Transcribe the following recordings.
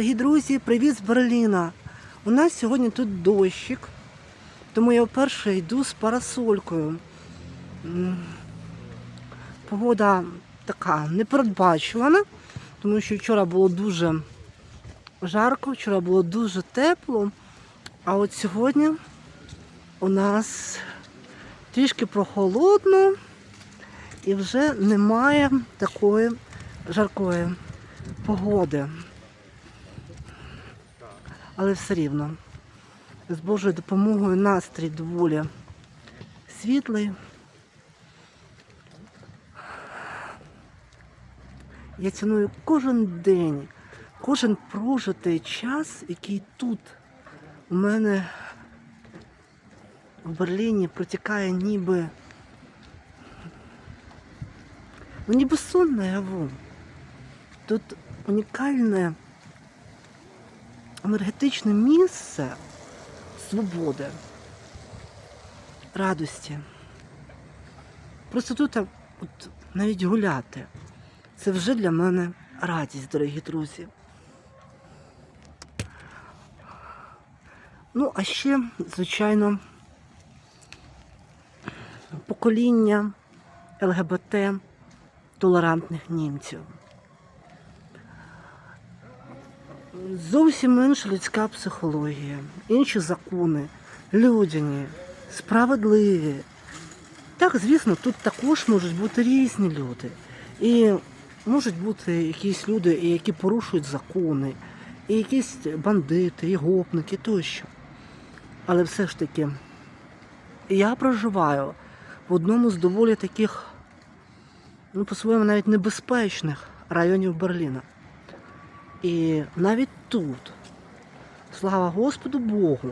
Дорогі друзі, привіт з Берліна. У нас сьогодні тут дощик, тому я вперше йду з парасолькою. Погода така непередбачувана, тому що вчора було дуже жарко, вчора було дуже тепло, а от сьогодні у нас трішки прохолодно і вже немає такої жаркої погоди. Але все рівно з Божою допомогою настрій доволі світлий. Я ціную кожен день, кожен прожитий час, який тут у мене в Берліні протікає ніби. Ну, ніби сон наяву. Тут унікальне енергетичне місце свободи, радості. Просто тут от, навіть гуляти. Це вже для мене радість, дорогі друзі. Ну, а ще, звичайно, покоління ЛГБТ толерантних німців. Зовсім інша людська психологія, інші закони, людяні, справедливі. Так, звісно, тут також можуть бути різні люди. І можуть бути якісь люди, які порушують закони, і якісь бандити, і гопники тощо. Але все ж таки, я проживаю в одному з доволі таких, ну, по-своєму навіть небезпечних районів Берліна. І навіть тут, слава Господу Богу,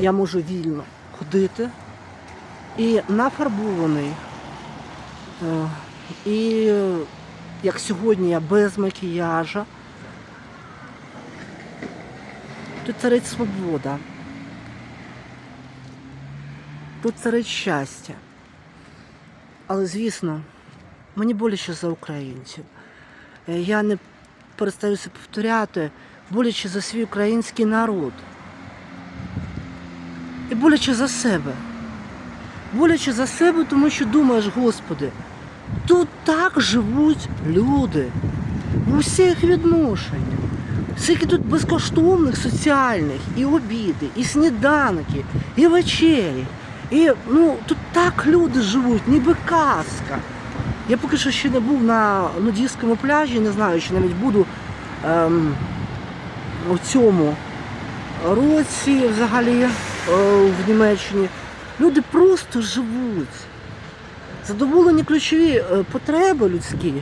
я можу вільно ходити і нафарбований. е, І як сьогодні я без макіяжа. Тут царить свобода. Тут царить щастя. Але, звісно, мені боляче за українців. Е, Я не перестаюся повторяти, боляче за свій український народ. І боляче за себе. Боляче за себе, тому що думаєш, Господи, тут так живуть люди. В усіх відношеннях. Скільки тут безкоштовних соціальних і обіди, і сніданки, і вечері. І ну, тут так люди живуть, ніби казка. Я поки що ще не був на нудійському пляжі, не знаю, чи навіть буду ем, у цьому році взагалі е, в Німеччині. Люди просто живуть. Задоволені ключові е, потреби людські.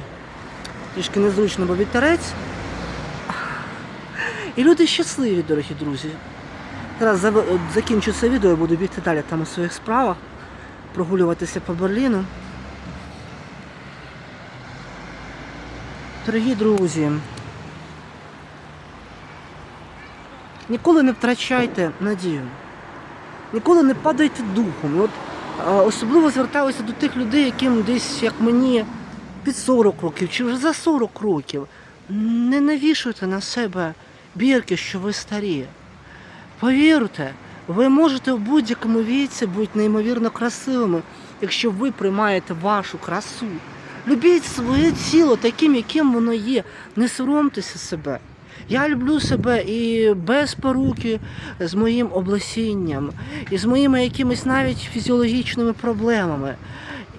Трішки незручно, бо вітерець. І люди щасливі, дорогі друзі. Зараз закінчу це відео, буду бігти далі там у своїх справах, прогулюватися по Берліну. Дорогі друзі, ніколи не втрачайте надію, ніколи не падайте духом. От, особливо звертаюся до тих людей, яким десь, як мені, під 40 років чи вже за 40 років. Не навішуйте на себе бірки, що ви старі. Повірте, ви можете в будь-якому віці бути неймовірно красивими, якщо ви приймаєте вашу красу. Любіть своє тіло таким, яким воно є. Не соромтеся себе. Я люблю себе і без поруки, з моїм облесінням, і з моїми якимись навіть фізіологічними проблемами.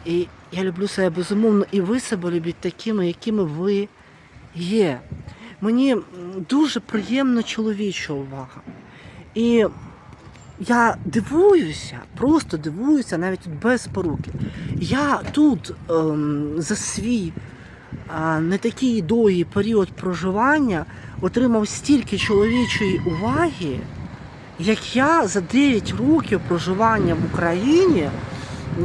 І я люблю себе безумовно, і ви себе любіть такими, якими ви є. Мені дуже приємна чоловіча увага. І я дивуюся, просто дивуюся навіть без поруки. Я тут ем, за свій а, не такий довгий період проживання отримав стільки чоловічої уваги, як я за 9 років проживання в Україні,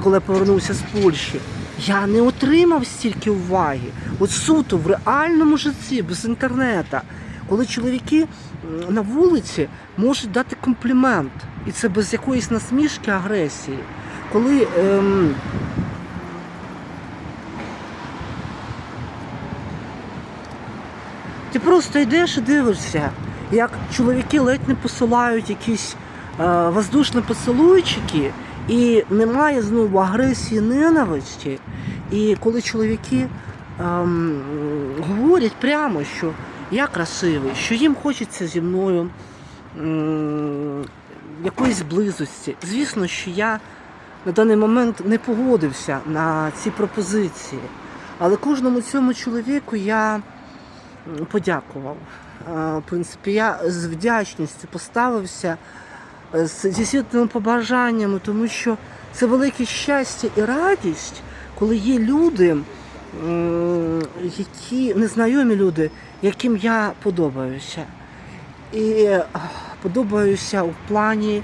коли повернувся з Польщі, я не отримав стільки уваги. От суто в реальному житті, без інтернету. Коли чоловіки на вулиці можуть дати комплімент, і це без якоїсь насмішки, агресії. Коли ем, Ти просто йдеш і дивишся, як чоловіки ледь не посилають якісь е, воздушні поцілуйчики, і немає знову агресії, ненависті. І коли чоловіки ем, говорять прямо, що я красивий, що їм хочеться зі мною якоїсь близості. Звісно, що я на даний момент не погодився на ці пропозиції. Але кожному цьому чоловіку я подякував. В принципі, я з вдячністю поставився е, зі світлими побажаннями, тому що це велике щастя і радість, коли є люди, які незнайомі люди, яким я подобаюся. І е, подобаюся у плані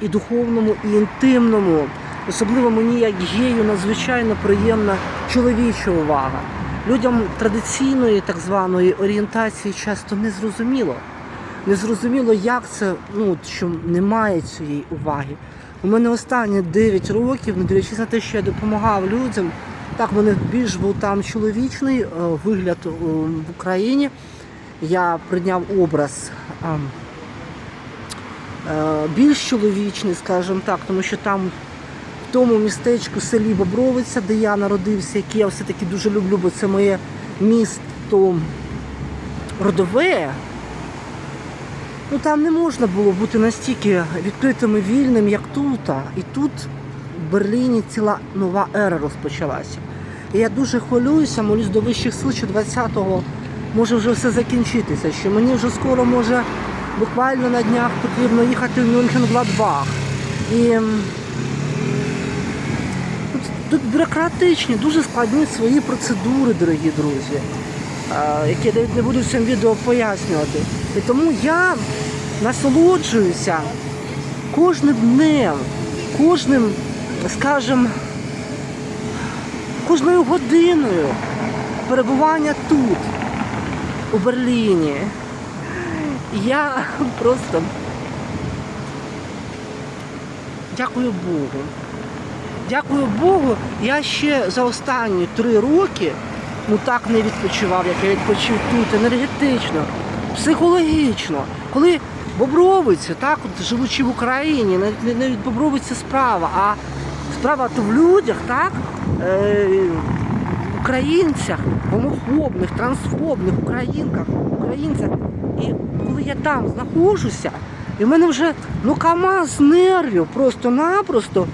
і духовному, і інтимному. Особливо мені, як гею, надзвичайно приємна чоловіча увага. Людям традиційної так званої орієнтації часто не зрозуміло. Не зрозуміло, як це, ну, що немає цієї уваги. У мене останні 9 років, не дивлячись на те, що я допомагав людям, так в мене більш був там чоловічний е, вигляд е, в Україні. Я прийняв образ ем, е, більш чоловічний, скажімо так, тому що там в тому містечку селі Бобровиця, де я народився, яке я все-таки дуже люблю, бо це моє місто родове. Ну там не можна було бути настільки відкритим і вільним, як тут. І тут Берліні ціла нова ера розпочалася. І я дуже хвилююся, молюсь до вищих сил, що 20-го може вже все закінчитися, що мені вже скоро може буквально на днях потрібно їхати в Мюнхен-Гладбах. І тут, тут бюрократичні, дуже складні свої процедури, дорогі друзі, які я навіть не буду в цьому відео пояснювати. І тому я насолоджуюся кожним днем, кожним, скажімо, кожною годиною перебування тут, у Берліні. Я просто дякую Богу. Дякую Богу, я ще за останні три роки ну так не відпочивав, як я відпочив тут, енергетично, психологічно. Коли Бобровиці, так, от, живучи в Україні, навіть не, від Бобровиці справа, а справа в людях, так, е, українцях, гомофобних, трансфобних, українках, українцях. І коли я там знаходжуся, і в мене вже ну камаз нервів просто-напросто.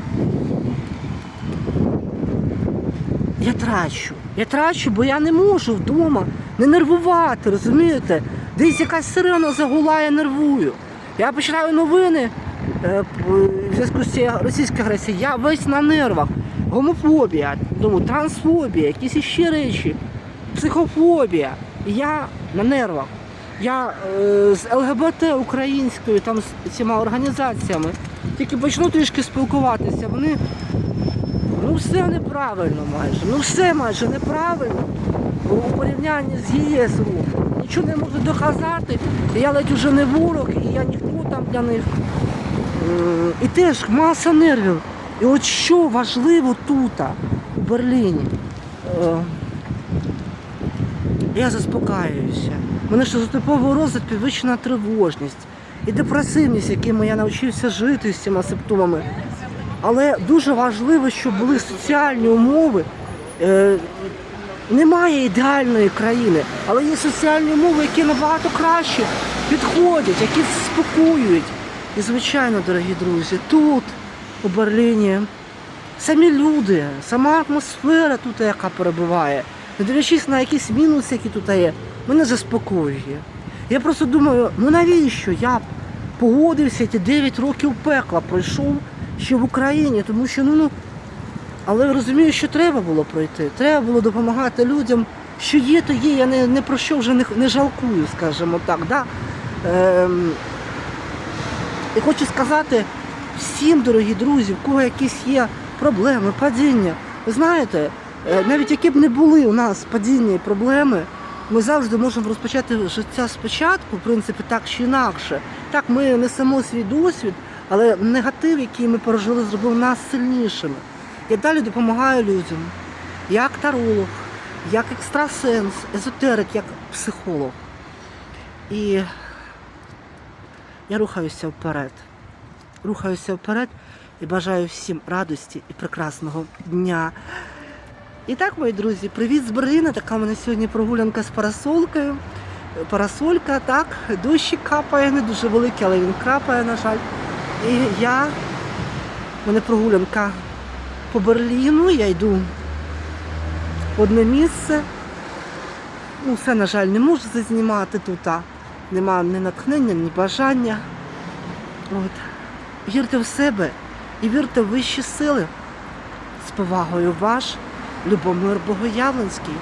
Я трачу. Я трачу, бо я не можу вдома не нервувати, розумієте? Десь якась сирена загула, я нервую. Я починаю новини е, в зв'язку з цією російською агресією, я весь на нервах. Гомофобія, думаю, трансфобія, якісь іще речі, психофобія. Я на нервах. Я е, з ЛГБТ українською, там з цими організаціями, тільки почну трішки спілкуватися, вони Ну все неправильно майже. Ну все майже неправильно. У порівнянні з ЄС. Нічого не можу доказати. Я ледь уже не ворог, і я ніхто там для них. І теж маса нервів. І от що важливо тут, у Берліні. Е, Я заспокаююся. У мене що типовий розлад підвищена тривожність і депресивність, якими я навчився жити з цими симптомами. Але дуже важливо, щоб були соціальні умови. Е, немає ідеальної країни, але є соціальні умови, які набагато краще підходять, які спокоюють. І, звичайно, дорогі друзі, тут, у Берліні, самі люди, сама атмосфера тут, яка перебуває, не дивлячись на якісь мінуси, які тут є, мене заспокоює. Я просто думаю, ну навіщо я погодився ті 9 років пекла пройшов ще в Україні, тому що ну, ну але розумію, що треба було пройти. Треба було допомагати людям. Що є, то є. Я не, не про що вже не, не жалкую, скажімо так. Да? Ем, і хочу сказати всім, дорогі друзі, в кого якісь є проблеми, падіння. Ви знаєте, е, навіть які б не були у нас падіння і проблеми, ми завжди можемо розпочати життя спочатку, в принципі, так чи інакше. Так, ми несемо свій досвід, але негатив, який ми пережили, зробив нас сильнішими. Я далі допомагаю людям, як таролог, як екстрасенс, езотерик, як психолог. І я рухаюся вперед. Рухаюся вперед і бажаю всім радості і прекрасного дня. І так, мої друзі, привіт з Берліна. Така в мене сьогодні прогулянка з парасолкою. Парасолька, так, дощик капає, не дуже великий, але він капає, на жаль. І я, в мене прогулянка по Берліну, я йду в одне місце. Ну, все, на жаль, не можу зазнімати тут. Нема ні натхнення, ні бажання. От. Вірте в себе і вірте в вищі сили. З повагою ваш Любомир Богоявленський.